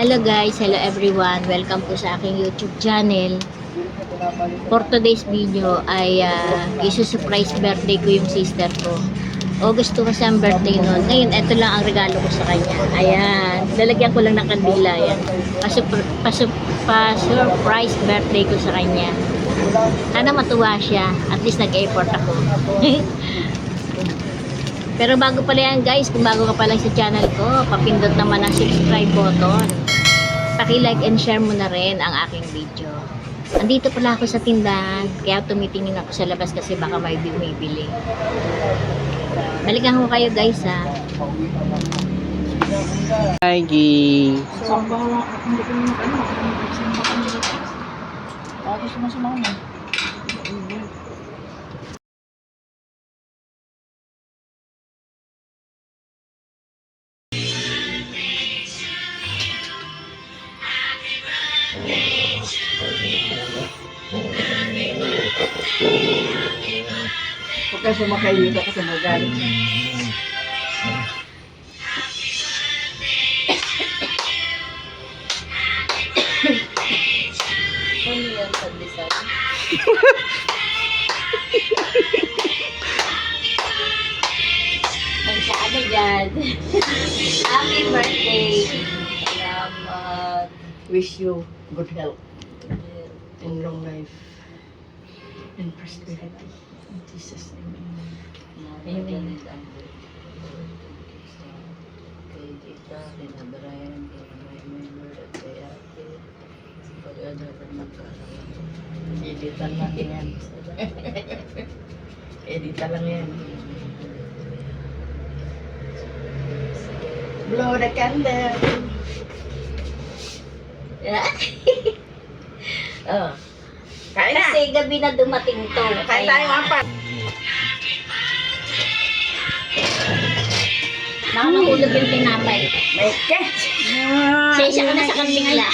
Hello guys, hello everyone. Welcome po sa aking YouTube channel. For today's video ay uh, isu-surprise birthday ko yung sister ko. August 2 kasi ang birthday noon. Ngayon, ito lang ang regalo ko sa kanya. Ayan. Lalagyan ko lang ng kandila. Ayan. Pasupr- pasu- Pa-surprise birthday ko sa kanya. Sana matuwa siya. At least nag-effort ako. Pero bago pala yan guys, kung bago ka pa lang sa channel ko, papindot naman ang subscribe button. Paki-like and share mo na rin ang aking video. Andito pala ako sa tindahan, kaya tumitingin ako sa labas kasi baka may bumibili. Balikan ko kayo guys ha. Maggie. Samba lang. Hindi ko naman ano. Kami dito. Tapos sumasama mo. Huwag ka sumakay dito kasi magalit. Ano yan sa design? Ang sabi dyan. Happy birthday! wish you good health and long life and prosperity. In Jesus' name. Amen. Editan lang yan. Editan lang yan. Blow the candle. oh. Kain na. Kasi gabi na dumating to. Kain tayo Kaya- apa. Baka mahulog yung tinapay. May catch. Sensya ka na sa kanila.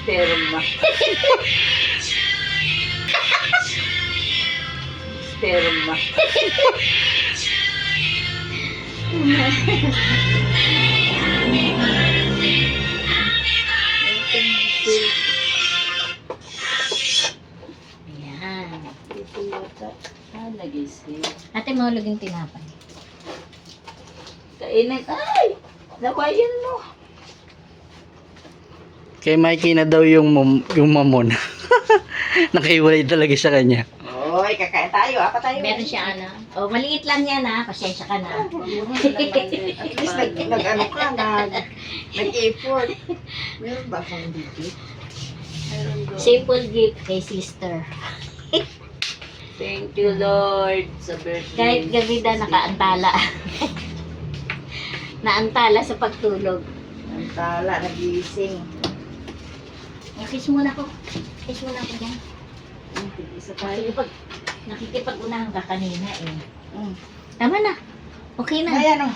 Sperma. Sperma. Ayan. yata. Ah, nagising. Ate, mahulog yung tinapay. Kainit. Ay! Nabayan mo. Kay Mikey na daw yung, mum, yung mamon. Nakaiwalay talaga sa kanya. Oy, kakain tayo. Apa tayo? Meron siya, ano? Oh, maliit lang yan, ha? Pasensya ka na. At least nag, nag ano ka, nag, nag-effort. Meron ba akong digit? Simple gift kay sister. Thank you, Lord, sa birthday. Kahit gabi na nakaantala. Naantala sa pagtulog. Ang tala, nagising. Eh, kiss muna ko. Kiss muna ko dyan. Isa Nakikipag, nakikipag-unahan ka kanina eh. Mm. Tama na. Okay na. Ayan o.